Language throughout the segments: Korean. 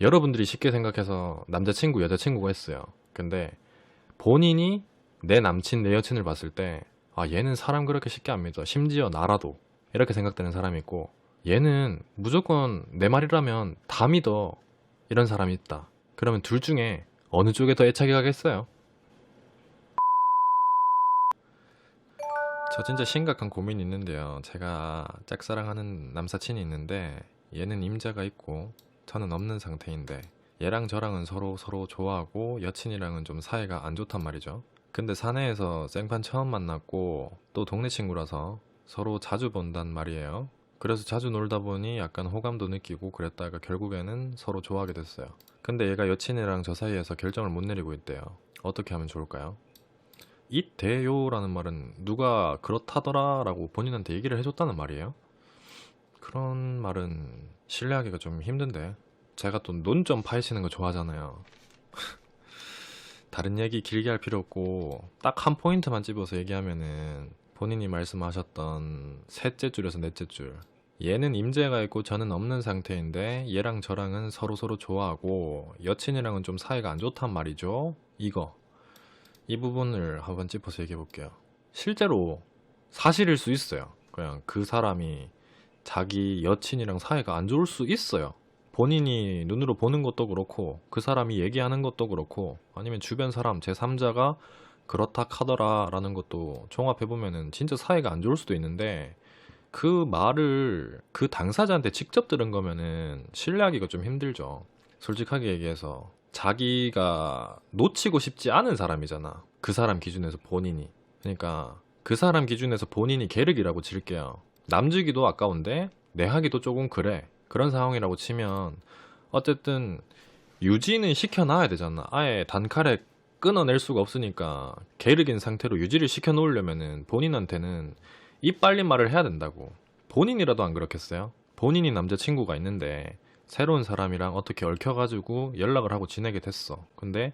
여러분들이 쉽게 생각해서 남자친구, 여자친구가 있어요. 근데 본인이 내 남친, 내 여친을 봤을 때, 아, 얘는 사람 그렇게 쉽게 안 믿어. 심지어 나라도. 이렇게 생각되는 사람이 있고, 얘는 무조건 내 말이라면 다 믿어. 이런 사람이 있다. 그러면 둘 중에 어느 쪽에 더 애착이 가겠어요? 저 진짜 심각한 고민이 있는데요. 제가 짝사랑하는 남사친이 있는데 얘는 임자가 있고 저는 없는 상태인데 얘랑 저랑은 서로 서로 좋아하고 여친이랑은 좀 사이가 안 좋단 말이죠. 근데 사내에서 생판 처음 만났고 또 동네 친구라서 서로 자주 본단 말이에요. 그래서 자주 놀다 보니 약간 호감도 느끼고 그랬다가 결국에는 서로 좋아하게 됐어요. 근데 얘가 여친이랑 저 사이에서 결정을 못 내리고 있대요. 어떻게 하면 좋을까요? 이대요라는 말은 누가 그렇다더라 라고 본인한테 얘기를 해줬다는 말이에요. 그런 말은 신뢰하기가 좀 힘든데 제가 또 논점 파헤치는 거 좋아하잖아요. 다른 얘기 길게 할 필요 없고 딱 한 포인트만 집어서 얘기하면은 본인이 말씀하셨던 셋째 줄에서 넷째 줄 얘는 임재가 있고 저는 없는 상태인데 얘랑 저랑은 서로서로 좋아하고 여친이랑은 좀 사이가 안 좋단 말이죠. 이거 이 부분을 한번 짚어서 얘기해 볼게요. 실제로 사실일 수 있어요. 그냥 그 사람이 자기 여친이랑 사이가 안 좋을 수 있어요. 본인이 눈으로 보는 것도 그렇고 그 사람이 얘기하는 것도 그렇고 아니면 주변 사람 제3자가 그렇다 카더라라는 것도 종합해 보면은 진짜 사이가 안 좋을 수도 있는데 그 말을 그 당사자한테 직접 들은 거면은 신뢰하기가 좀 힘들죠. 솔직하게 얘기해서 자기가 놓치고 싶지 않은 사람이잖아. 그 사람 기준에서 본인이. 그러니까 그 사람 기준에서 본인이 계륵이라고 칠게요. 남주기도 아까운데 내 하기도 조금 그래. 그런 상황이라고 치면 어쨌든 유지는 시켜놔야 되잖아. 아예 단칼에 끊어낼 수가 없으니까 계륵인 상태로 유지를 시켜놓으려면은 본인한테는 입 빨린 말을 해야 된다고. 본인이라도 안 그렇겠어요? 본인이 남자친구가 있는데 새로운 사람이랑 어떻게 얽혀가지고 연락을 하고 지내게 됐어. 근데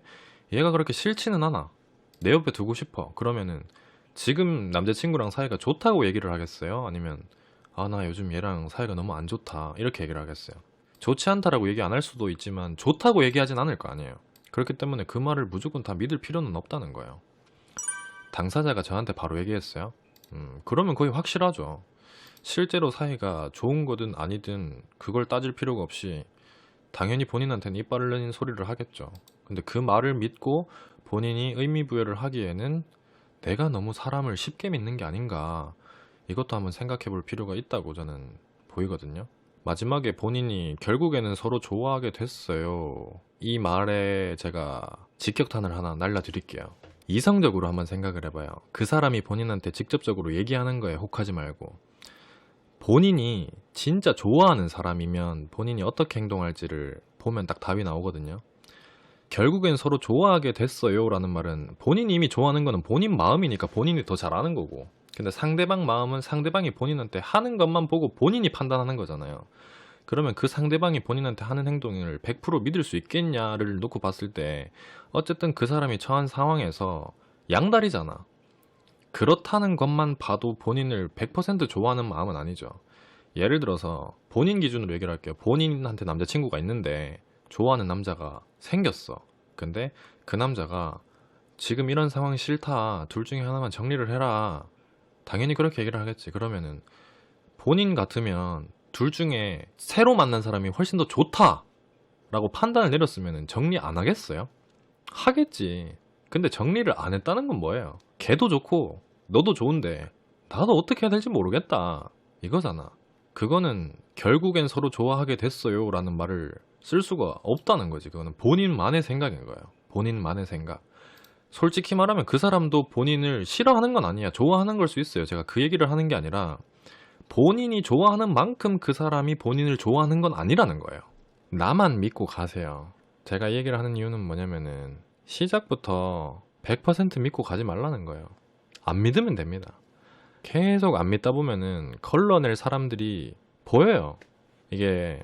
얘가 그렇게 싫지는 않아. 내 옆에 두고 싶어. 그러면은 지금 남자친구랑 사이가 좋다고 얘기를 하겠어요? 아니면 아 나 요즘 얘랑 사이가 너무 안 좋다 이렇게 얘기를 하겠어요. 좋지 않다라고 얘기 안 할 수도 있지만 좋다고 얘기하진 않을 거 아니에요. 그렇기 때문에 그 말을 무조건 다 믿을 필요는 없다는 거예요. 당사자가 저한테 바로 얘기했어요. 음, 그러면 거의 확실하죠. 실제로 사이가 좋은 거든 아니든 그걸 따질 필요가 없이 당연히 본인한테는 이빨을 내는 소리를 하겠죠. 근데 그 말을 믿고 본인이 의미 부여를 하기에는 내가 너무 사람을 쉽게 믿는 게 아닌가 이것도 한번 생각해 볼 필요가 있다고 저는 보이거든요. 마지막에 본인이 결국에는 서로 좋아하게 됐어요. 이 말에 제가 직격탄을 하나 날려드릴게요. 이성적으로 한번 생각을 해봐요. 그 사람이 본인한테 직접적으로 얘기하는 거에 혹하지 말고 본인이 진짜 좋아하는 사람이면 본인이 어떻게 행동할지를 보면 딱 답이 나오거든요. 결국엔 서로 좋아하게 됐어요 라는 말은 본인이 이미 좋아하는 거는 본인 마음이니까 본인이 더 잘 아는 거고 근데 상대방 마음은 상대방이 본인한테 하는 것만 보고 본인이 판단하는 거잖아요. 그러면 그 상대방이 본인한테 하는 행동을 100% 믿을 수 있겠냐를 놓고 봤을 때 어쨌든 그 사람이 처한 상황에서 양다리잖아. 그렇다는 것만 봐도 본인을 100% 좋아하는 마음은 아니죠. 예를 들어서 본인 기준으로 얘기를 할게요. 본인한테 남자친구가 있는데 좋아하는 남자가 생겼어. 근데 그 남자가 지금 이런 상황이 싫다. 둘 중에 하나만 정리를 해라. 당연히 그렇게 얘기를 하겠지. 그러면은 본인 같으면 둘 중에 새로 만난 사람이 훨씬 더 좋다. 라고 판단을 내렸으면 정리 안 하겠어요? 하겠지. 근데 정리를 안 했다는 건 뭐예요? 걔도 좋고 너도 좋은데 나도 어떻게 해야 될지 모르겠다. 이거잖아. 그거는 결국엔 서로 좋아하게 됐어요 라는 말을 쓸 수가 없다는 거지. 그거는 본인만의 생각인 거예요. 본인만의 생각. 솔직히 말하면 그 사람도 본인을 싫어하는 건 아니야. 좋아하는 걸 수 있어요. 제가 그 얘기를 하는 게 아니라 본인이 좋아하는 만큼 그 사람이 본인을 좋아하는 건 아니라는 거예요. 나만 믿고 가세요. 제가 이 얘기를 하는 이유는 뭐냐면은 시작부터 100% 믿고 가지 말라는 거예요. 안 믿으면 됩니다. 계속 안 믿다 보면은 걸러낼 사람들이 보여요. 이게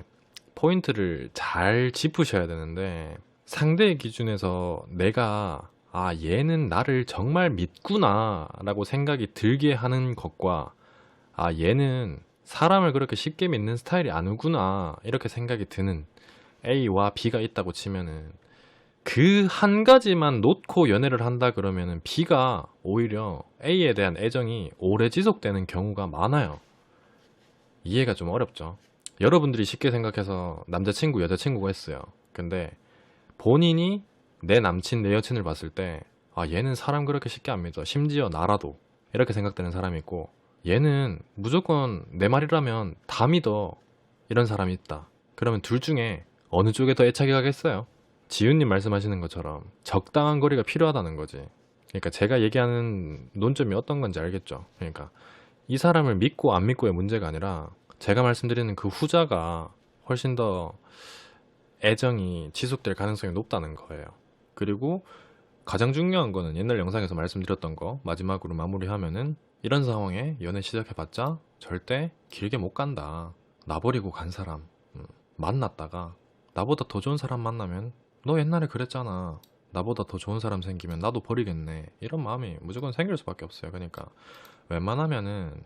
포인트를 잘 짚으셔야 되는데 상대의 기준에서 내가 아 얘는 나를 정말 믿구나 라고 생각이 들게 하는 것과 아 얘는 사람을 그렇게 쉽게 믿는 스타일이 아니구나 이렇게 생각이 드는 A와 B가 있다고 치면은 그 한 가지만 놓고 연애를 한다 그러면은 B가 오히려 A에 대한 애정이 오래 지속되는 경우가 많아요. 이해가 좀 어렵죠. 여러분들이 쉽게 생각해서 남자친구, 여자친구가 있어요. 근데 본인이 내 남친, 내 여친을 봤을 때, 아, 얘는 사람 그렇게 쉽게 안 믿어. 심지어 나라도. 이렇게 생각되는 사람이 있고, 얘는 무조건 내 말이라면 다 믿어. 이런 사람이 있다. 그러면 둘 중에 어느 쪽에 더 애착이 가겠어요? 지윤님 말씀하시는 것처럼 적당한 거리가 필요하다는 거지. 그러니까 제가 얘기하는 논점이 어떤 건지 알겠죠? 그러니까 이 사람을 믿고 안 믿고의 문제가 아니라 제가 말씀드리는 그 후자가 훨씬 더 애정이 지속될 가능성이 높다는 거예요. 그리고 가장 중요한 거는 옛날 영상에서 말씀드렸던 거 마지막으로 마무리하면은 이런 상황에 연애 시작해봤자 절대 길게 못 간다. 나버리고 간 사람 음, 만났다가 나보다 더 좋은 사람 만나면 너 옛날에 그랬잖아. 나보다 더 좋은 사람 생기면 나도 버리겠네. 이런 마음이 무조건 생길 수밖에 없어요. 그러니까 웬만하면은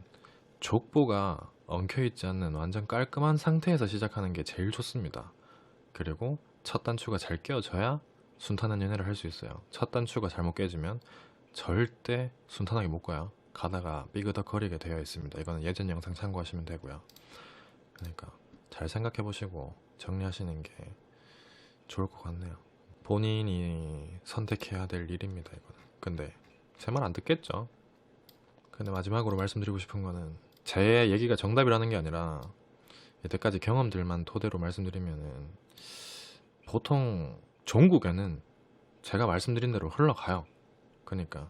족보가 엉켜있지 않는 완전 깔끔한 상태에서 시작하는 게 제일 좋습니다. 그리고 첫 단추가 잘 끼워져야 순탄한 연애를 할 수 있어요. 첫 단추가 잘못 깨지면 절대 순탄하게 못 가요. 가다가 삐그덕 거리게 되어 있습니다. 이거는 예전 영상 참고하시면 되고요. 그러니까 잘 생각해 보시고 정리하시는 게 좋을 것 같네요. 본인이 선택해야 될 일입니다. 이거는. 근데 제 말 안 듣겠죠. 근데 마지막으로 말씀드리고 싶은 거는 제 얘기가 정답이라는 게 아니라 이때까지 경험들만 토대로 말씀드리면은 보통 종국에는 제가 말씀드린 대로 흘러가요. 그러니까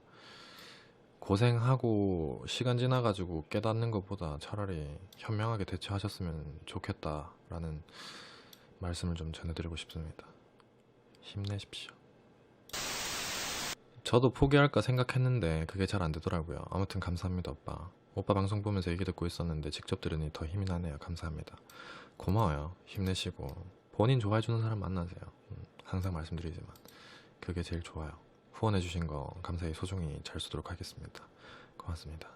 고생하고 시간 지나가지고 깨닫는 것보다 차라리 현명하게 대처하셨으면 좋겠다라는 말씀을 좀 전해드리고 싶습니다. 힘내십시오. 저도 포기할까 생각했는데 그게 잘 안 되더라고요. 아무튼 감사합니다, 오빠. 오빠 방송 보면서 얘기 듣고 있었는데 직접 들으니 더 힘이 나네요. 감사합니다. 고마워요. 힘내시고 본인 좋아해주는 사람 만나세요. 음, 항상 말씀드리지만 그게 제일 좋아요. 후원해주신 거 감사히 소중히 잘 쓰도록 하겠습니다. 고맙습니다.